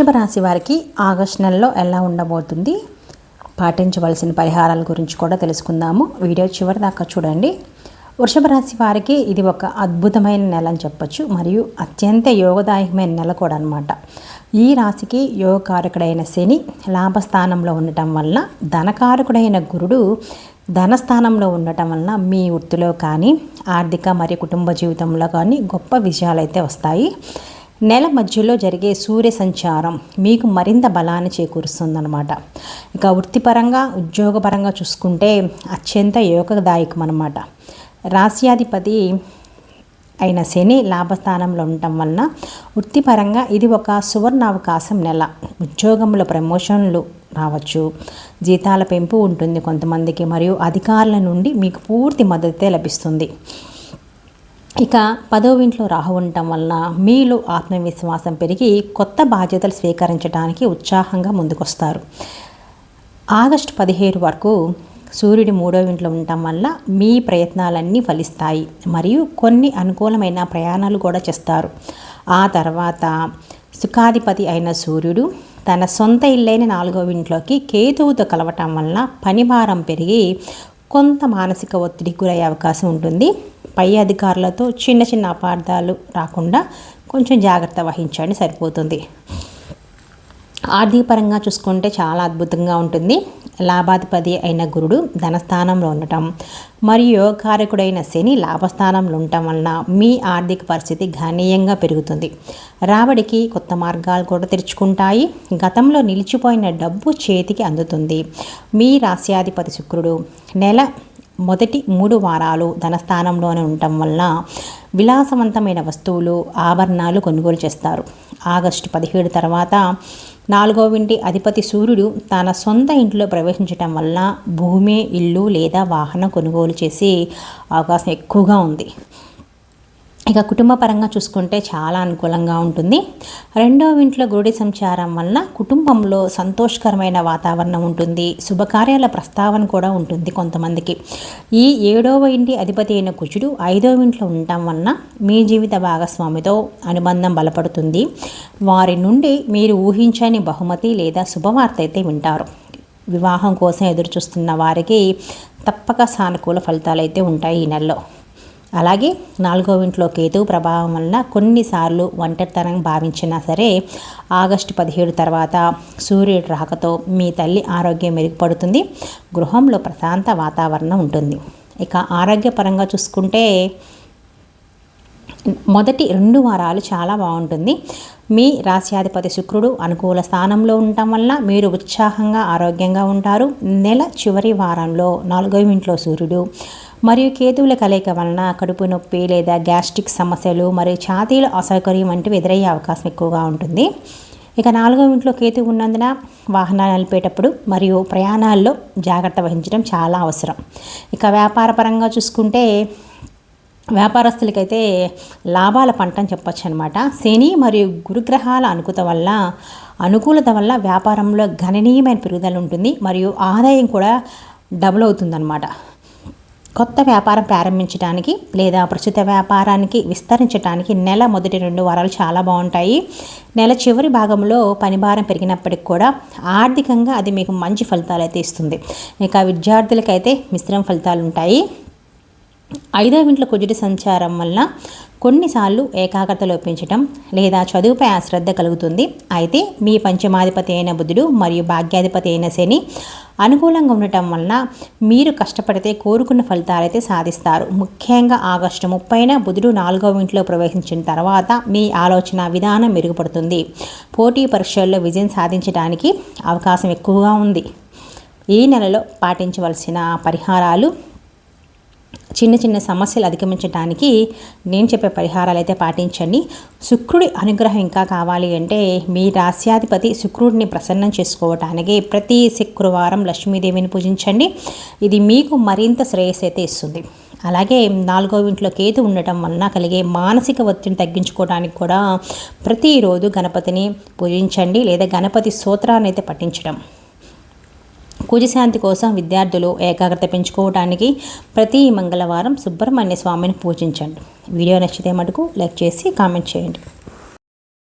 వృషభ రాశి వారికి ఆగస్ట్ నెలలో ఎలా ఉండబోతుంది? పాటించవలసిన పరిహారాల గురించి కూడా తెలుసుకుందాము. వీడియో చివరి దాకా చూడండి. వృషభ రాశి వారికి ఇది ఒక అద్భుతమైన నెల అని చెప్పొచ్చు. మరియు అత్యంత యోగదాయకమైన నెల కూడా అనమాట ఈ రాశికి యోగకారకుడైన శని లాభస్థానంలో ఉండటం వల్ల ధనకారకుడైన గురుడు ధనస్థానంలో ఉండటం వలన మీ వృత్తిలో కానీ ఆర్థిక మరియు కుటుంబ జీవితంలో కానీ గొప్ప విజయాలు అయితే వస్తాయి. నెల మధ్యలో జరిగే సూర్య సంచారం మీకు మరింత బలాన్ని చేకూరుస్తుందన్నమాట. ఇక వృత్తిపరంగా ఉద్యోగపరంగా చూసుకుంటే అత్యంత యోగదాయకం అనమాట రాశ్యాధిపతి అయిన శని లాభస్థానంలో ఉండటం వలన వృత్తిపరంగా ఇది ఒక సువర్ణ అవకాశం నెల. ఉద్యోగంలో ప్రమోషన్లు రావచ్చు. జీతాల పెంపు ఉంటుంది కొంతమందికి మరియు అధికారుల నుండి మీకు పూర్తి మద్దతే లభిస్తుంది. ఇక పదవ ఇంట్లో రాహు ఉండటం వలన మీలో ఆత్మవిశ్వాసం పెరిగి కొత్త బాధ్యతలు స్వీకరించడానికి ఉత్సాహంగా ముందుకొస్తారు. ఆగస్టు పదిహేడు వరకు సూర్యుడి మూడో ఇంట్లో ఉండటం వల్ల మీ ప్రయత్నాలన్నీ ఫలిస్తాయి మరియు కొన్ని అనుకూలమైన ప్రయాణాలు కూడా చేస్తారు. ఆ తర్వాత సుఖాధిపతి అయిన సూర్యుడు తన సొంత ఇల్లైన నాలుగో ఇంట్లోకి కేతువుతో కలవటం వలన పనిభారం పెరిగి కొంత మానసిక ఒత్తిడికి గురయ్యే అవకాశం ఉంటుంది. పై అధికారులతో చిన్న చిన్న అపార్థాలు రాకుండా కొంచెం జాగ్రత్త వహించండి సరిపోతుంది. ఆర్థికపరంగా చూసుకుంటే చాలా అద్భుతంగా ఉంటుంది. లాభాధిపతి అయిన గురుడు ధనస్థానంలో ఉండటం. మరియు కారకుడైన శని లాభస్థానంలో ఉండటం వలన మీ ఆర్థిక పరిస్థితి గణనీయంగా పెరుగుతుంది. రాబడికి కొత్త మార్గాలు కూడా తెరుచుకుంటాయి. గతంలో నిలిచిపోయిన డబ్బు చేతికి అందుతుంది. మీ రాశ్యాధిపతి శుక్రుడు నెల మొదటి మూడు వారాలు ధనస్థానంలోనే ఉండటం వలన విలాసవంతమైన వస్తువులు ఆభరణాలు కొనుగోలు చేస్తారు. ఆగస్టు పదిహేడు తర్వాత నాలుగో ఇంటి అధిపతి సూర్యుడు తన సొంత ఇంట్లో ప్రవేశించటం వల్ల భూమి ఇల్లు లేదా వాహనం కొనుగోలు చేసే అవకాశం ఎక్కువగా ఉంది. ఇక కుటుంబ పరంగా చూసుకుంటే చాలా అనుకూలంగా ఉంటుంది. రెండవ ఇంట్లో గుడి సంచారం వలన కుటుంబంలో సంతోషకరమైన వాతావరణం ఉంటుంది. శుభకార్యాల ప్రస్తావన కూడా ఉంటుంది కొంతమందికి. ఈ ఏడవ ఇంటి అధిపతి అయిన కుజుడు ఐదవ ఇంట్లో ఉండటం వలన మీ జీవిత భాగస్వామితో అనుబంధం బలపడుతుంది. వారి నుండి మీరు ఊహించని బహుమతి లేదా శుభవార్త అయితే వింటారు. వివాహం కోసం ఎదురు చూస్తున్న వారికి తప్పక సానుకూల ఫలితాలు అయితే ఉంటాయి ఈ నెలలో. అలాగే నాలుగో ఇంట్లో కేతువు ప్రభావం వలన కొన్నిసార్లు ఒంటరితనం భావించినా సరే ఆగస్టు పదిహేడు తర్వాత సూర్యుడు రాకతో మీ తల్లి ఆరోగ్యం మెరుగుపడుతుంది. గృహంలో ప్రశాంత వాతావరణం ఉంటుంది. ఇక ఆరోగ్యపరంగా చూసుకుంటే మొదటి రెండు వారాలు చాలా బాగుంటుంది. మీ రాశ్యాధిపతి శుక్రుడు అనుకూల స్థానంలో ఉండటం వల్ల మీరు ఉత్సాహంగా ఆరోగ్యంగా ఉంటారు. నెల చివరి వారంలో నాలుగో ఇంట్లో సూర్యుడు మరియు కేతువుల కలయిక వలన కడుపు నొప్పి లేదా గ్యాస్ట్రిక్ సమస్యలు మరియు ఛాతీల అసౌకర్యం వంటివి ఎదురయ్యే అవకాశం ఎక్కువగా ఉంటుంది. ఇక నాలుగో ఇంట్లో కేతు ఉన్నందున వాహనాలు నడిపేటప్పుడు మరియు ప్రయాణాల్లో జాగ్రత్త వహించడం చాలా అవసరం. ఇక వ్యాపార పరంగా చూసుకుంటే వ్యాపారస్తులకైతే లాభాల పంట అని చెప్పొచ్చు అనమాట శని మరియు గురుగ్రహాల అనుకూత వల్ల అనుకూలత వల్ల వ్యాపారంలో గణనీయమైన పెరుగుదల ఉంటుంది. మరియు ఆదాయం కూడా డబుల్ అవుతుందన్నమాట. కొత్త వ్యాపారం ప్రారంభించడానికి లేదా ప్రస్తుత వ్యాపారానికి విస్తరించడానికి నెల మొదటి రెండు వారాలు చాలా బాగుంటాయి. నెల చివరి భాగంలో పనిభారం పెరిగినప్పటికి కూడా ఆర్థికంగా అది మీకు మంచి ఫలితాలు అయితే ఇస్తుంది. ఇక విద్యార్థులకైతే మిశ్రమ ఫలితాలు ఉంటాయి. ఐదో ఇంట్లో కుజుడి సంచారం వల్ల కొన్నిసార్లు ఏకాగ్రత లోపించటం లేదా చదువుపై అశ్రద్ధ కలుగుతుంది. అయితే మీ పంచమాధిపతి అయిన బుధుడు మరియు భాగ్యాధిపతి అయిన శని అనుకూలంగా ఉండటం వలన మీరు కష్టపడితే కోరుకున్న ఫలితాలు అయితే సాధిస్తారు. ముఖ్యంగా ఆగస్టు ముప్పైన బుధుడు నాలుగవ ఇంట్లో ప్రవేశించిన తర్వాత మీ ఆలోచన విధానం మెరుగుపడుతుంది. పోటీ పరీక్షల్లో విజయం సాధించడానికి అవకాశం ఎక్కువగా ఉంది. ఈ నెలలో పాటించవలసిన పరిహారాలు చిన్న చిన్న సమస్యలు అధిగమించడానికి నేను చెప్పే పరిహారాలు అయితే పాటించండి. శుక్రుడి అనుగ్రహం ఇంకా కావాలి అంటే మీ రాస్యాధిపతి శుక్రుడిని ప్రసన్నం చేసుకోవటానికి ప్రతి శుక్రవారం లక్ష్మీదేవిని పూజించండి. ఇది మీకు మరింత శ్రేయస్ అయితే ఇస్తుంది. అలాగే నాలుగో ఇంట్లో కేతు ఉండటం వలన కలిగే మానసిక ఒత్తిడిని తగ్గించుకోవడానికి కూడా ప్రతిరోజు గణపతిని పూజించండి లేదా గణపతి స్తోత్రాన్ని అయితే పఠించడం. కుజశాంతి కోసం విద్యార్థులు ఏకాగ్రత పెంచుకోవడానికి ప్రతి మంగళవారం సుబ్రహ్మణ్య స్వామిని పూజించండి. వీడియో నచ్చితే మటుకు లైక్ చేసి కామెంట్ చేయండి.